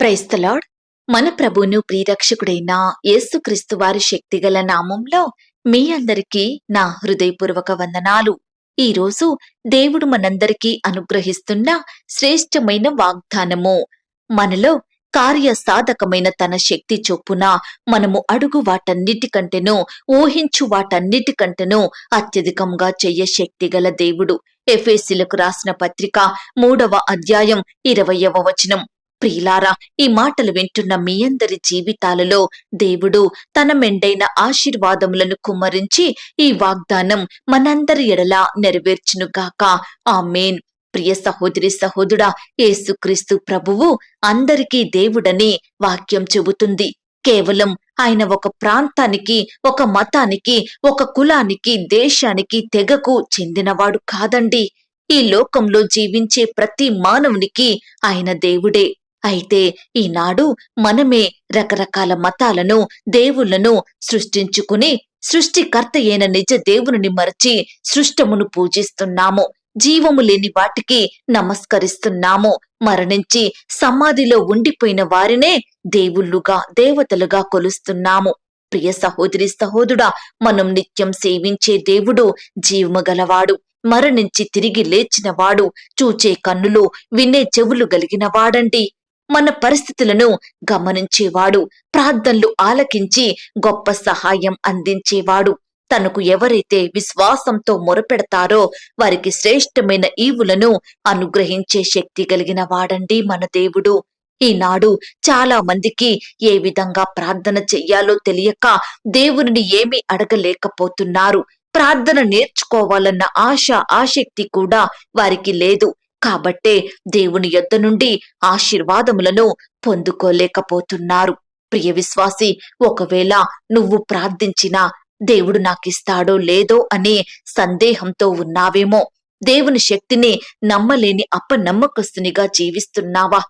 క్రైస్తలాడ్ మన ప్రభును ప్రియరక్షకుడైన యేసుక్రీస్తు వారి శక్తిగల నామంలో మీ అందరికీ నా హృదయపూర్వక వందనాలు. ఈ రోజు దేవుడు మనందరికీ అనుగ్రహిస్తున్న శ్రేష్టమైన వాగ్దానము. మనలో కార్య సాధకమైన తన శక్తి చొప్పున మనము అడుగు వాటన్నిటికంటేనూ ఊహించు వాటన్నిటికంటేనూ అత్యధికంగా చెయ్య శక్తి గల దేవుడు. ఎఫేసిలకు రాసిన పత్రిక మూడవ అధ్యాయం ఇరవయవ వచనం. ప్రియులారా ఈ మాటలు వింటున్న మీ అందరి జీవితాలలో దేవుడు తన మెండైన ఆశీర్వాదములను కుమ్మరించి ఈ వాగ్దానం మనందరి ఎడలా నెరవేర్చునుగాక ఆమెన్. ప్రియ సహోదరి సహోదరుడా యేసుక్రీస్తు ప్రభువు అందరికీ దేవుడని వాక్యం చెబుతుంది. కేవలం ఆయన ఒక ప్రాంతానికి ఒక మతానికి ఒక కులానికి దేశానికి తెగకు చెందినవాడు కాదండి. ఈ లోకంలో జీవించే ప్రతి మానవునికి ఆయన దేవుడే. అయితే ఈనాడు మనమే రకరకాల మతాలను దేవుళ్ళను సృష్టించుకుని సృష్టికర్త అయిన నిజ దేవుని మరచి సృష్టమును పూజిస్తున్నాము. జీవము లేని వాటికి నమస్కరిస్తున్నాము. మరణించి సమాధిలో ఉండిపోయిన వారినే దేవుళ్ళుగా దేవతలుగా కొలుస్తున్నాము. ప్రియ సహోదరి సహోదుడా మనం నిత్యం సేవించే దేవుడు జీవము గలవాడు. మరణించి తిరిగి లేచినవాడు చూచే కన్నులు వినే చెవులు గలిగినవాడండి మన పరిస్థితులను గమనించేవాడు ప్రార్థనలు ఆలకించి గొప్ప సహాయం అందించేవాడు. తనకు ఎవరైతే విశ్వాసంతో మొరపెడతారో వారికి శ్రేష్టమైన ఈవులను అనుగ్రహించే శక్తి కలిగిన వాడండి మన దేవుడు. ఈనాడు చాలా మందికి ఏ విధంగా ప్రార్థన చెయ్యాలో తెలియక దేవునిని ఏమీ అడగలేకపోతున్నారు. ప్రార్థన నేర్చుకోవాలన్న ఆశ ఆసక్తి కూడా వారికి లేదు. కాబట్టే దేవుని యొద్ద నుండి ఆశీర్వాదములను పొందుకోలేకపోతున్నారు. ప్రియ విశ్వాసి ఒకవేళ నువ్వు ప్రార్థించినా దేవుడు నాకిస్తాడో లేదో అనే సందేహంతో ఉన్నావేమో. దేవుని శక్తిని నమ్మలేని అప్పనమ్మకస్తునిగా జీవిస్తున్నావా?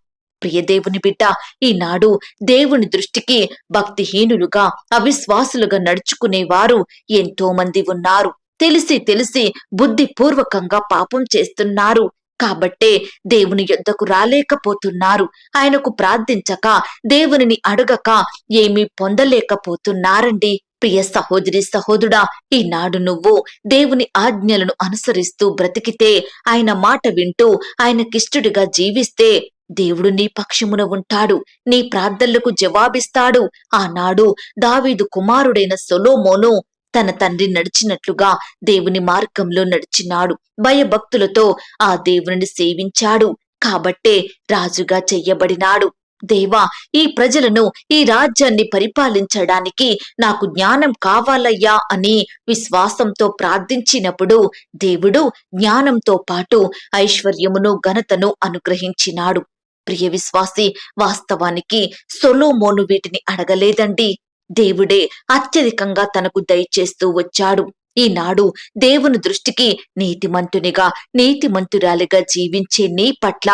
ప్రియదేవుని బిడ్డ ఈనాడు దేవుని దృష్టికి భక్తిహీనులుగా అవిశ్వాసులుగా నడుచుకునేవారు ఎంతో మంది ఉన్నారు. తెలిసి తెలిసి బుద్ధిపూర్వకంగా పాపం చేస్తున్నారు. కాబట్టే దేవుని యొద్దకు రాలేకపోతున్నారు. ఆయనకు ప్రార్థించక దేవునిని అడగక ఏమీ పొందలేకపోతున్నారండి. ప్రియ సహోదరి సహోదుడా ఈనాడు నువ్వు దేవుని ఆజ్ఞలను అనుసరిస్తూ బ్రతికితే ఆయన మాట వింటూ ఆయనకిష్టుడిగా జీవిస్తే దేవుడు నీ పక్షమున ఉంటాడు నీ ప్రార్థనలకు జవాబిస్తాడు. ఆనాడు దావీదు కుమారుడైన సొలోమోను తన తండ్రి నడిచినట్లుగా దేవుని మార్గంలో నడిచినాడు. భయభక్తులతో ఆ దేవుని సేవించాడు. కాబట్టే రాజుగా చెయ్యబడినాడు. దేవా ఈ ప్రజలను ఈ రాజ్యాన్ని పరిపాలించడానికి నాకు జ్ఞానం కావాలయ్యా అని విశ్వాసంతో ప్రార్థించినప్పుడు దేవుడు జ్ఞానంతో పాటు ఐశ్వర్యమును ఘనతను అనుగ్రహించినాడు. ప్రియ విశ్వాసి వాస్తవానికి సొలోమోను వీటిని అడగలేదండి. దేవుడే అత్యధికంగా తనకు దయచేస్తూ వచ్చాడు. ఈనాడు దేవుని దృష్టికి నీతిమంతునిగా నీతిమంతురాలిగా జీవించే నీ పట్ల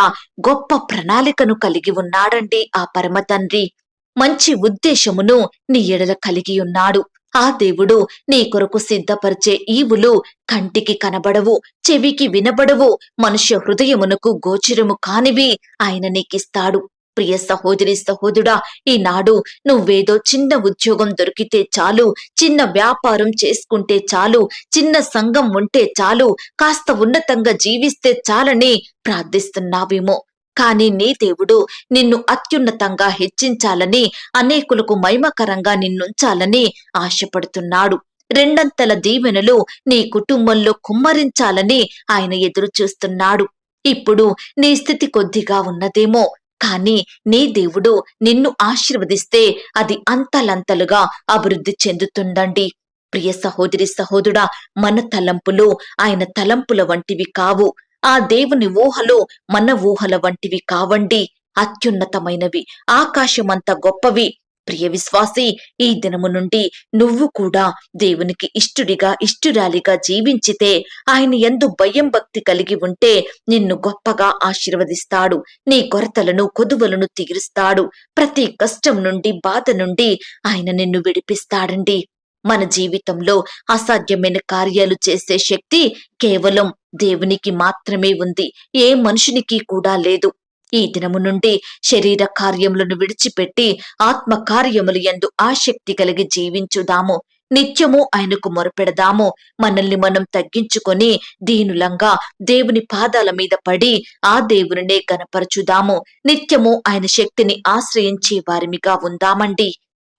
గొప్ప ప్రణాళికను కలిగి ఉన్నాడండి ఆ పరమ తండ్రి. మంచి ఉద్దేశమును నీ ఎడల కలిగి ఉన్నాడు. ఆ దేవుడు నీ కొరకు సిద్ధపరిచే ఈవులు కంటికి కనబడవు చెవికి వినబడవు మనుష్య హృదయమునకు గోచరము కానివి ఆయన నీకిస్తాడు. ప్రియ సహోదరి సహోదరుడా ఈనాడు నువ్వేదో చిన్న ఉద్యోగం దొరికితే చాలు చిన్న వ్యాపారం చేసుకుంటే చాలు చిన్న సంఘం ఉంటే చాలు కాస్త ఉన్నతంగా జీవిస్తే చాలని ప్రార్థిస్తున్నావేమో. కానీ నీ దేవుడు నిన్ను అత్యున్నతంగా హెచ్చించాలని అనేకులకు మైమకరంగా నిన్నుంచాలని ఆశపడుతున్నాడు. రెండంతల దీవెనలు నీ కుటుంబంలో కుమ్మరించాలని ఆయన ఎదురు చూస్తున్నాడు ఇప్పుడు నీ స్థితి కొద్దిగా ఉన్నదేమో. కానీ నీ దేవుడు నిన్ను ఆశీర్వదిస్తే అది అంతలంతలుగా అభివృద్ధి చెందుతుందండి ప్రియ సహోదరి సహోదరుడా మన తలంపులు ఆయన తలంపుల వంటివి కావు. ఆ దేవుని ఊహలు మన ఊహల వంటివి కావండి. అత్యున్నతమైనవి ఆకాశమంత గొప్పవి. ప్రియ విశ్వాసి ఈ దినము నుండి నువ్వు కూడా దేవునికి ఇష్టుడిగా ఇష్టురాలిగా జీవించితే ఆయన ఎందు భయం భక్తి కలిగి ఉంటే నిన్ను గొప్పగా ఆశీర్వదిస్తాడు. నీ కొరతలను కొదువలను తీరుస్తాడు. ప్రతి కష్టం నుండి బాధ నుండి ఆయన నిన్ను విడిపిస్తాడండి. మన జీవితంలో అసాధ్యమైన కార్యాలు చేసే శక్తి కేవలం దేవునికి మాత్రమే ఉంది. ఏ మనుషునికి కూడా లేదు. ఈ దినము నుండి శరీర కార్యములను విడిచిపెట్టి ఆత్మ కార్యములు ఎందు ఆసక్తి కలిగి జీవించుదాము. నిత్యము ఆయనకు మొరపెడదాము. మనల్ని మనం తగ్గించుకొని దీనులంగా దేవుని పాదాల మీద పడి ఆ దేవునినే కనపరచుదాము నిత్యము ఆయన శక్తిని ఆశ్రయించే వారిమిగా ఉందామండి.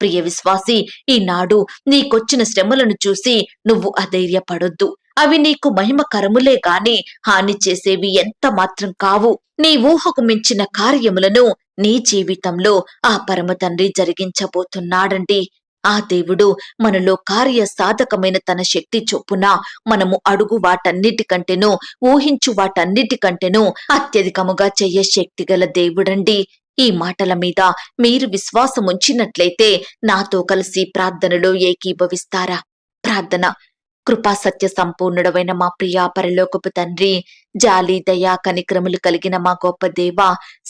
ప్రియ విశ్వాసి ఈనాడు నీకొచ్చిన శ్రమలను చూసి నువ్వు అధైర్యపడొద్దు. అవి నీకు మహిమకరములే గాని హాని చేసేవి ఎంత మాత్రం కావు. నీ ఊహకు మించిన కార్యములను నీ జీవితంలో ఆ పరమ తండ్రి జరిగించబోతున్నాడండి. ఆ దేవుడు మనలో కార్య సాధకమైన తన శక్తి చొప్పున మనము అడుగు వాటన్నిటికంటేనూ ఊహించు వాటన్నిటికంటేనూ అత్యధికముగా చెయ్య శక్తి గల దేవుడండి. ఈ మాటల మీద మీరు విశ్వాసం ఉంచినట్లయితే నాతో కలిసి ప్రార్థనలో ఏకీభవిస్తారా? ప్రార్థన కృపా సత్య సంపూర్ణుడమైన మా ప్రియా పరలోకపు తండ్రి జాలి దయా కనిక్రములు కలిగిన మా గొప్ప దేవ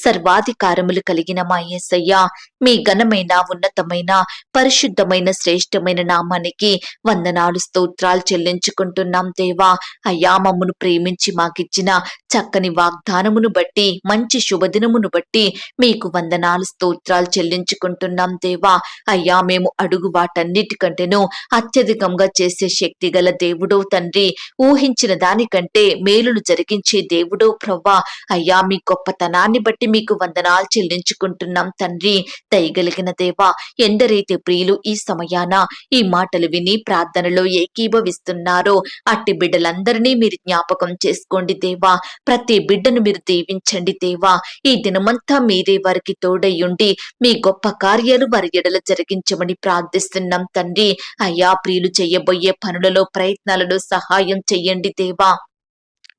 సర్వాధికారములు కలిగిన మా యేసయ్య మీ ఘనమైన ఉన్నతమైన పరిశుద్ధమైన శ్రేష్టమైన నామానికి వందనాలు స్తోత్రాలు చెల్లించుకుంటున్నాం దేవా. అయ్యా మమ్మును ప్రేమించి మాకిచ్చిన చక్కని వాగ్దానమును బట్టి మంచి శుభదినమును బట్టి మీకు వందనాలు స్తోత్రాలు చెల్లించుకుంటున్నాం దేవా. అయ్యా మేము అడుగు వాటన్నిటికంటేనూ అత్యధికంగా చేసే శక్తి గల దేవుడో తండ్రి ఊహించిన దానికంటే మేలును జరిగించే దేవుడు ప్రవ్వా. అయ్యా మీ గొప్పతనాన్ని బట్టి మీకు వందనాలు చెల్లించుకుంటున్నాం తండ్రి. దయగలిగిన దేవా ఎందరైతే ప్రియులు ఈ సమయాన ఈ మాటలు విని ప్రార్థనలో ఏకీభవిస్తున్నారో అట్టి బిడ్డలందరినీ మీరు జ్ఞాపకం చేసుకోండి దేవా. ప్రతి బిడ్డను మీరు దీవించండి దేవా. ఈ దినమంతా మీరే వారికి తోడయ్యుండి మీ గొప్ప కార్యాలు వారి ఎడల జరిగించమని ప్రార్థిస్తున్నాం తండ్రి. అయ్యా ప్రియులు చేయబోయే పనులలో ప్రయత్నాలలో సహాయం చెయ్యండి దేవా.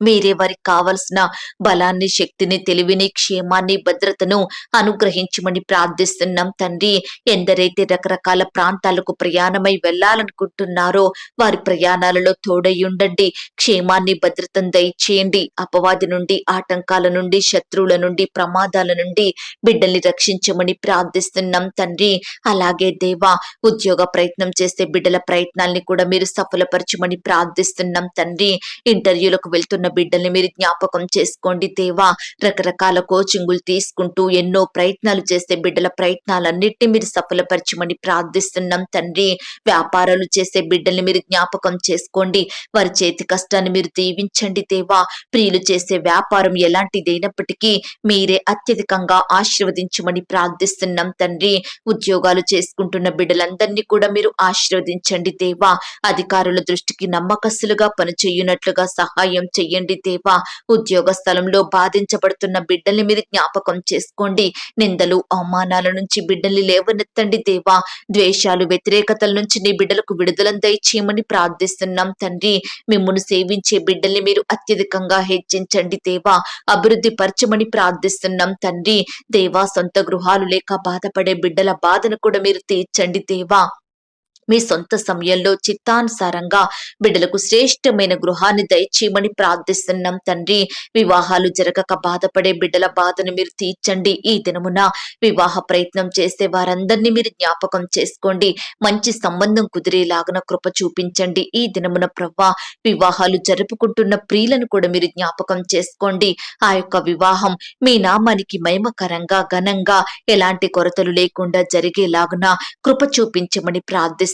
మీరే వారికి కావలసిన బలాన్ని శక్తిని తెలివిని క్షేమాన్ని భద్రతను అనుగ్రహించమని ప్రార్థిస్తున్నాం తండ్రి. ఎందరైతే రకరకాల ప్రాంతాలకు ప్రయాణమై వెళ్ళాలనుకుంటున్నారో వారి ప్రయాణాలలో తోడై ఉండండి క్షేమాన్ని భద్రతను దయచేయండి. అపవాది నుండి ఆటంకాల నుండి శత్రువుల నుండి ప్రమాదాల నుండి బిడ్డల్ని రక్షించమని ప్రార్థిస్తున్నాం తండ్రి. అలాగే దేవా ఉద్యోగ ప్రయత్నం చేస్తే బిడ్డల ప్రయత్నాల్ని కూడా మీరు సఫలపరచమని ప్రార్థిస్తున్నాం తండ్రి. ఇంటర్వ్యూలకు వెళ్తున్న బిడ్డల్ని మీరు జ్ఞాపకం చేసుకోండి దేవా. రకరకాల కోచింగులు తీసుకుంటూ ఎన్నో ప్రయత్నాలు చేసే బిడ్డల ప్రయత్నాలన్నింటినీ మీరు సఫలపరచమని ప్రార్థిస్తున్నాం తండ్రి. వ్యాపారాలు చేసే బిడ్డల్ని మీరు జ్ఞాపకం చేసుకోండి. వారి చేతి కష్టాన్ని మీరు దీవించండి దేవా. ప్రియులు చేసే వ్యాపారం ఎలాంటిదైనప్పటికీ మీరే అత్యధికంగా ఆశీర్వదించమని ప్రార్థిస్తున్నాం తండ్రి. ఉద్యోగాలు చేసుకుంటున్న బిడ్డలందరినీ కూడా మీరు ఆశీర్వదించండి దేవా. అధికారుల దృష్టికి నమ్మకస్తులుగా పనిచేయునట్లుగా సహాయం చేయండి దేవా. ఉద్యోగ స్థలంలో బాధించబడుతున్న బిడ్డల్ని మీరు జ్ఞాపకం చేసుకోండి. నిందలు అవమానాల నుంచి బిడ్డల్ని లేవనెత్తండి దేవా. ద్వేషాలు వ్యతిరేకతల నుంచి నీ బిడ్డలకు విడుదలను దయచేయమని ప్రార్థిస్తున్నాం తండ్రి. మిమ్మల్ని సేవించే బిడ్డల్ని మీరు అత్యధికంగా హెచ్చించండి దేవా. అభివృద్ధి పరచమని ప్రార్థిస్తున్నాం తండ్రి. దేవా సొంత గృహాలు లేక బాధపడే బిడ్డల బాధను కూడా మీరు తీర్చండి దేవా. మీ సొంత సమయంలో చిత్తానుసారంగా బిడ్డలకు శ్రేష్టమైన గృహాన్ని దయచేయమని ప్రార్థిస్తున్నాం తండ్రి. వివాహాలు జరగక బాధపడే బిడ్డల బాధను మీరు తీర్చండి. ఈ దినమున వివాహ ప్రయత్నం చేసే వారందరినీ మీరు జ్ఞాపకం చేసుకోండి. మంచి సంబంధం కుదిరేలాగన కృప చూపించండి. ఈ దినమున ప్రవ్వా వివాహాలు జరుపుకుంటున్న ప్రియులను కూడా మీరు జ్ఞాపకం చేసుకోండి. ఆ యొక్క వివాహం మీ నామానికి మహిమకరంగా ఘనంగా ఎలాంటి కొరతలు లేకుండా జరిగేలాగున కృప చూపించమని ప్రార్థిస్తున్నాం.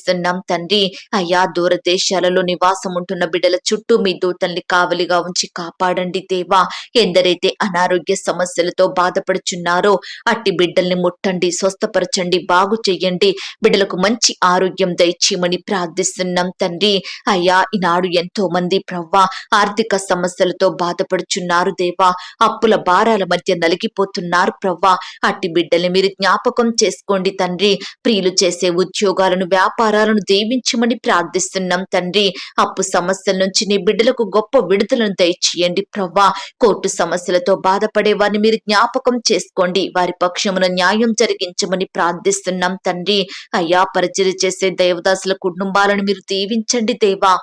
తండ్రి. అయ్యా దూరదేశాలలో నివాసం ఉంటున్న బిడ్డల చుట్టూ మీ దూతల్ని కావలిగా ఉంచి కాపాడండి దేవా. ఎందరైతే అనారోగ్య సమస్యలతో బాధపడుచున్నారో అట్టి బిడ్డల్ని ముట్టండి స్వస్థపరచండి బాగు చెయ్యండి. బిడ్డలకు మంచి ఆరోగ్యం దయచేయమని ప్రార్థిస్తున్నాం తండ్రి. అయ్యా ఈనాడు ఎంతో మంది ప్రవ్వా ఆర్థిక సమస్యలతో బాధపడుచున్నారు దేవా. అప్పుల భారాల మధ్య నలిగిపోతున్నారు ప్రవ్వా. అట్టి బిడ్డల్ని మీరు జ్ఞాపకం చేసుకోండి తండ్రి. ప్రియులు చేసే ఉద్యోగాలను వ్యాపారాలను దీవించమని ప్రార్థిస్తున్నాం తండ్రి. అప్పు సమస్యల నుంచి నీ బిడ్డలకు గొప్ప విడుదలను దయచేయండి ప్రవ్వా. కోర్టు సమస్యలతో బాధపడే వారిని మీరు జ్ఞాపకం చేసుకోండి. వారి పక్షమున న్యాయం జరిగించమని ప్రార్థిస్తున్నాం తండ్రి. అయ్యా పరిచయం చేసే దేవదాసుల కుటుంబాలను మీరు దీవించండి దేవా.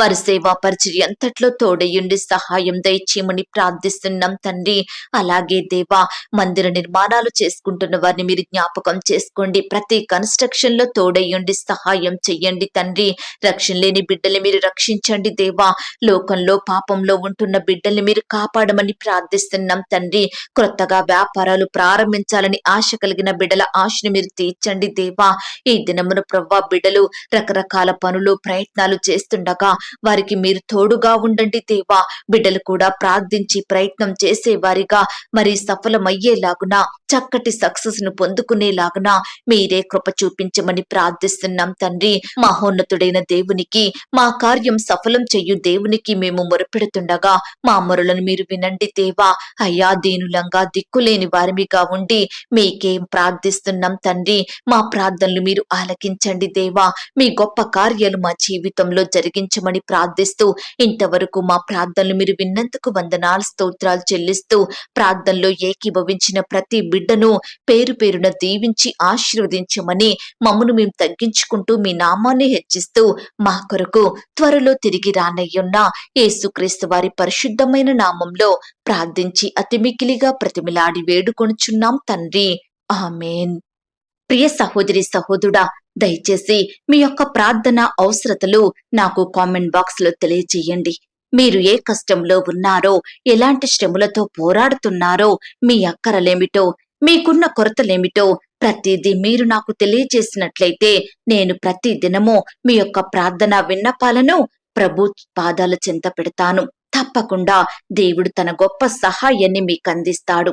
వారి సేవా పరిచర్య ఎంతట్లో తోడయుండి సహాయం దయచేయమని ప్రార్థిస్తున్నాం తండ్రి. అలాగే దేవా మందిర నిర్మాణాలు చేసుకుంటున్న వారిని మీరు జ్ఞాపకం చేసుకోండి. ప్రతి కన్స్ట్రక్షన్లో తోడయ్యండి సహాయం చెయ్యండి తండ్రి. రక్షణ లేని బిడ్డల్ని మీరు రక్షించండి దేవా. లోకంలో పాపంలో ఉంటున్న బిడ్డల్ని మీరు కాపాడమని ప్రార్థిస్తున్నాం తండ్రి. కొత్తగా వ్యాపారాలు ప్రారంభించాలని ఆశ కలిగిన బిడ్డల ఆశను మీరు తీర్చండి దేవా. ఈ దినమున ప్రవ్వా బిడ్డలు రకరకాల పనులు ప్రయత్నాలు చేస్తుండగా వారికి మీరు తోడుగా ఉండండి దేవా. బిడ్డలు కూడా ప్రార్థించి ప్రయత్నం చేసేవారిగా మరి సఫలమయ్యేలాగున చక్కటి సక్సెస్ను పొందుకునేలాగున మీరే కృప చూపించమని ప్రార్థిస్తున్నాం తండ్రి. మహోన్నతుడైన దేవునికి మా కార్యం సఫలం చెయ్యు దేవునికి మేము మొరపెడుతుండగా మా మొరలను మీరు వినండి దేవా. అయ్యా దీనులంగా దిక్కులేని వారిమిగా ఉండి మీకేం ప్రార్థిస్తున్నాం తండ్రి. మా ప్రార్థనలు మీరు ఆలకించండి దేవా. మీ గొప్ప కార్యాలు మా జీవితంలో జరిగించమని ప్రార్థిస్తూ ఇంతవరకు మా ప్రార్థనలు మీరు విన్నందుకు వందనాలు స్తోత్రాలు చెల్లిస్తూ ప్రార్థనలో ఏకీభవించిన ప్రతి బిడ్డను పేరు పేరున దీవించి ఆశీర్వదించమని మమ్మను మేము తగ్గించుకుంటూ మీ నామాన్ని హెచ్చిస్తూ మా కొరకు త్వరలో తిరిగి రానయ్యున్న యేసుక్రీస్తు వారి పరిశుద్ధమైన నామంలో ప్రార్థించి అతి మికిలిగా ప్రతిమిలాడి వేడుకొనుచున్నాం తండ్రి. ఆమెన్. ప్రియ సహోదరి సహోదరుడా దయచేసి మీ యొక్క ప్రార్థన అవసరతలు నాకు కామెంట్ బాక్స్లో తెలియజేయండి. మీరు ఏ కష్టంలో ఉన్నారో ఎలాంటి శ్రమలతో పోరాడుతున్నారో మీ అక్కరలేమిటో మీకున్న కొరతలేమిటో ప్రతిదీ మీరు నాకు తెలియజేసినట్లయితే నేను ప్రతి దినము మీ యొక్క ప్రార్థన విన్నపాలను ప్రభు పాదాల చెంత పెడతాను. తప్పకుండా దేవుడు తన గొప్ప సహాయాన్ని మీకు అందిస్తాడు.